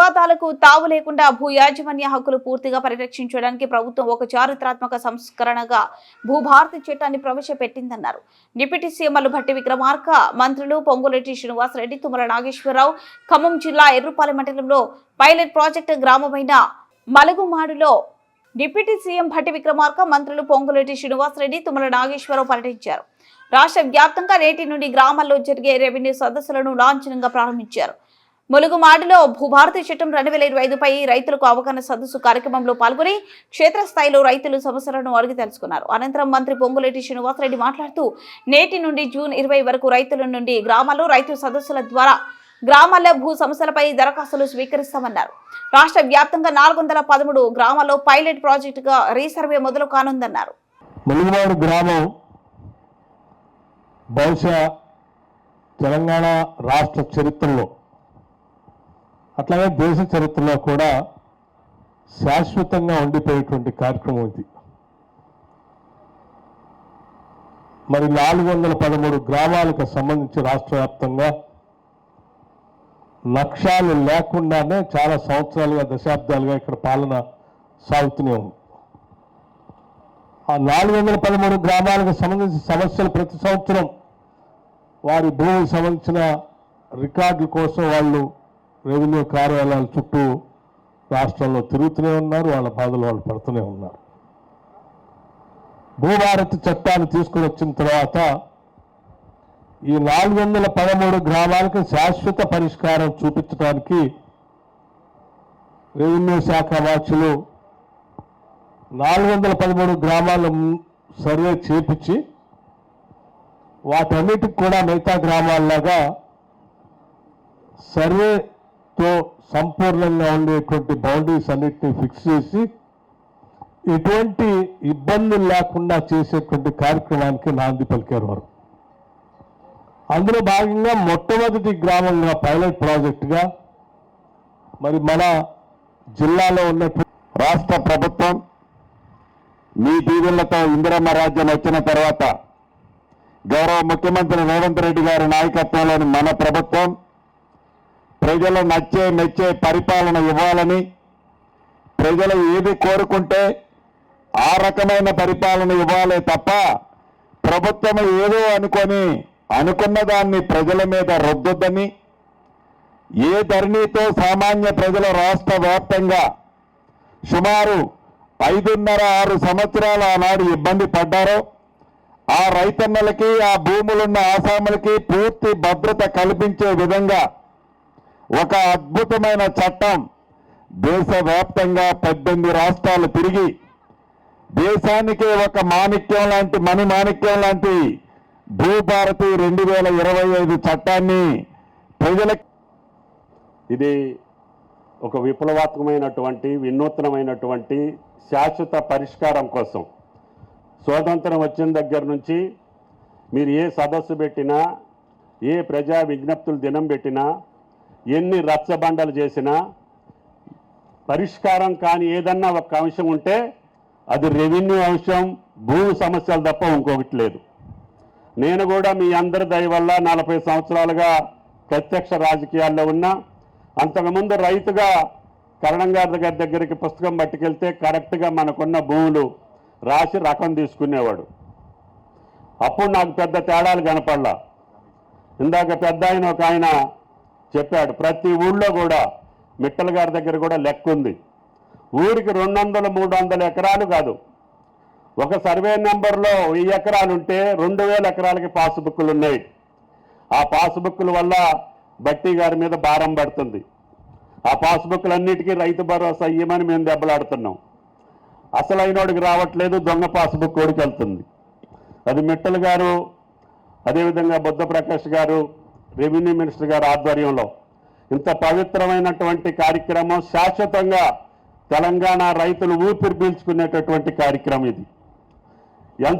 వివాదాలకు తావు లేకుండా భూ యాజమాన్య హక్కులు పూర్తిగా పరిరక్షించడానికి ప్రభుత్వం ఒక చారిత్రాత్మక సంస్కరణగా భూభారతి చట్టాన్ని ప్రవేశపెట్టిందన్నారు. డిప్యూటీ సీఎంలు భట్టి విక్రమార్క మంత్రులు పొంగులేటి శ్రీనివాసరెడ్డి తుమ్మల నాగేశ్వరరావు ఖమ్మం జిల్లా ఎర్రుపాలెం మండలంలో పైలట్ ప్రాజెక్టు గ్రామమైన మలుగుమాడులో డిప్యూటీ సీఎం భట్టి విక్రమార్క మంత్రులు పొంగులేటి శ్రీనివాసరెడ్డి తుమ్మల నాగేశ్వరరావు పర్యటించారు. రాష్ట్ర వ్యాప్తంగా నేటి నుండి గ్రామాల్లో జరిగే రెవెన్యూ సదస్సులను లాంఛనంగా ప్రారంభించారు. ములుగుమాడిలో భూభారతి చట్టం రెండు వేల ఇరవై ఐదుపై రైతులకు అవగాహన సదస్సు కార్యక్రమంలో పాల్గొని క్షేత్రస్థాయిలో రైతులు సమస్యలను అడిగి తెలుసుకున్నారు. అనంతరం మంత్రి పొంగులేటి శ్రీనివాసరెడ్డి మాట్లాడుతూ నేటి నుండి జూన్ ఇరవై వరకు రైతుల నుండి గ్రామాల్లో రైతు సదస్సుల ద్వారా గ్రామాల్లో భూ సమస్యలపై దరఖాస్తులు స్వీకరిస్తామన్నారు. రాష్ట్ర వ్యాప్తంగా నాలుగు వందల పదమూడు గ్రామాల్లో పైలట్ ప్రాజెక్టుగా రీసర్వే మొదలు కానుందన్నారు. ములుగుమాడు గ్రామం బహుశా తెలంగాణ రాష్ట్ర చరిత్రలో అట్లాగే దేశ చరిత్రలో కూడా శాశ్వతంగా ఉండిపోయేటువంటి కార్యక్రమం ఇది. మరి నాలుగు వందల పదమూడు గ్రామాలకు సంబంధించి రాష్ట్ర వ్యాప్తంగా లక్ష్యాలు లేకుండానే చాలా సంవత్సరాలుగా దశాబ్దాలుగా ఇక్కడ పాలన సాగుతూనే ఉంది. ఆ నాలుగు వందల పదమూడు గ్రామాలకు సంబంధించిన సమస్యలు ప్రతి సంవత్సరం వారి భూమికి సంబంధించిన రికార్డుల కోసం వాళ్ళు రెవెన్యూ కార్యాలయాల చుట్టూ రాష్ట్రంలో తిరుగుతూనే ఉన్నారు వాళ్ళ బాధలు వాళ్ళు పడుతూనే ఉన్నారు. భూభారతి చట్టాన్ని తీసుకుని వచ్చిన తర్వాత ఈ నాలుగు వందల పదమూడు గ్రామాలకు శాశ్వత పరిష్కారం చూపించడానికి రెవెన్యూ శాఖ వాచ్యులు నాలుగు వందల పదమూడు గ్రామాల సర్వే చేపించి వాటన్నిటికి కూడా మిగతా గ్రామాల్లాగా సర్వే తో సంపూర్ణంగా ఉండేటువంటి బౌండరీస్ అన్నిటిని ఫిక్స్ చేసి ఎటువంటి ఇబ్బందులు లేకుండా చేసేటువంటి కార్యక్రమానికి నాంది పలికారు వారు. అందులో భాగంగా మొట్టమొదటి గ్రామంగా పైలట్ ప్రాజెక్టుగా మరి మన జిల్లాలో ఉన్నటువంటి రాష్ట్ర ప్రభుత్వం మీ దీవులతో ఇందిరమ్మ రాజ్యం వచ్చిన తర్వాత గౌరవ ముఖ్యమంత్రి రేవంత్ రెడ్డి గారి నాయకత్వంలోని మన ప్రభుత్వం ప్రజలు నచ్చే మెచ్చే పరిపాలన ఇవ్వాలని ప్రజలు ఏది కోరుకుంటే ఆ రకమైన పరిపాలన ఇవ్వాలే తప్ప ప్రభుత్వం ఏదో అనుకొని అనుకున్న దాన్ని ప్రజల మీద రుద్దొద్దని ఏ ధరణితో సామాన్య ప్రజల రాష్ట్ర వ్యాప్తంగా సుమారు ఐదున్నర ఆరు సంవత్సరాల ఆనాడు ఇబ్బంది పడ్డారో ఆ రైతన్నలకి ఆ భూములున్న ఆసాములకి పూర్తి భద్రత కల్పించే విధంగా ఒక అద్భుతమైన చట్టం. దేశవ్యాప్తంగా పద్దెనిమిది రాష్ట్రాలు తిరిగి దేశానికి ఒక మాణిక్యం లాంటి మణి మాణిక్యం లాంటి భూభారతి రెండు వేల ఇరవై ఐదు చట్టాన్ని ప్రజల ఇది ఒక విప్లవాత్మకమైనటువంటి వినూత్నమైనటువంటి శాశ్వత పరిష్కారం కోసం. స్వాతంత్రం వచ్చిన దగ్గర నుంచి మీరు ఏ సదస్సు పెట్టినా ఏ ప్రజా విజ్ఞప్తులు దినం పెట్టినా ఎన్ని రచ్చబండలు చేసినా పరిష్కారం కాని ఏదన్నా ఒక అంశం ఉంటే అది రెవెన్యూ అంశం భూమి సమస్యలు తప్ప ఇంకొకటి లేదు. నేను కూడా మీ అందరి దయ వల్ల నలభై సంవత్సరాలుగా ప్రత్యక్ష రాజకీయాల్లో ఉన్నా అంతకుముందు రైతుగా కరణం గారి దగ్గర దగ్గరికి పుస్తకం పట్టుకెళ్తే కరెక్ట్గా మనకున్న భూములు రాసి రకం తీసుకునేవాడు. అప్పుడు నాకు పెద్ద తేడాలు కనపడలా. ఇందాక పెద్ద ఆయన ఒక ఆయన చెప్పాడు. ప్రతి ఊళ్ళో కూడా మిట్టల గారి దగ్గర కూడా లెక్క ఉంది. ఊరికి రెండు వందల మూడు వందల ఎకరాలు కాదు. ఒక సర్వే నెంబర్లో వెయ్యి ఎకరాలు ఉంటే రెండు వేల ఎకరాలకి పాస్బుక్లు ఉన్నాయి. ఆ పాస్బుక్ల వల్ల బట్టి గారి మీద భారం పడుతుంది. ఆ పాస్బుక్లన్నిటికీ రైతు భరోసా ఇయ్యమని మేము దెబ్బలాడుతున్నాం. అసలైనోడికి రావట్లేదు దొంగ పాస్బుక్ కోడికి వెళ్తుంది. అది మిట్టల్ గారు అదేవిధంగా బుద్ధ ప్రకాష్ గారు రెవెన్యూ మినిస్టర్ గారు ఆధ్వర్యంలో ఇంత పవిత్రమైనటువంటి కార్యక్రమం శాశ్వతంగా తెలంగాణ రైతులు ఊపిరి పీల్చుకునేటటువంటి కార్యక్రమం ఇది. ఎంత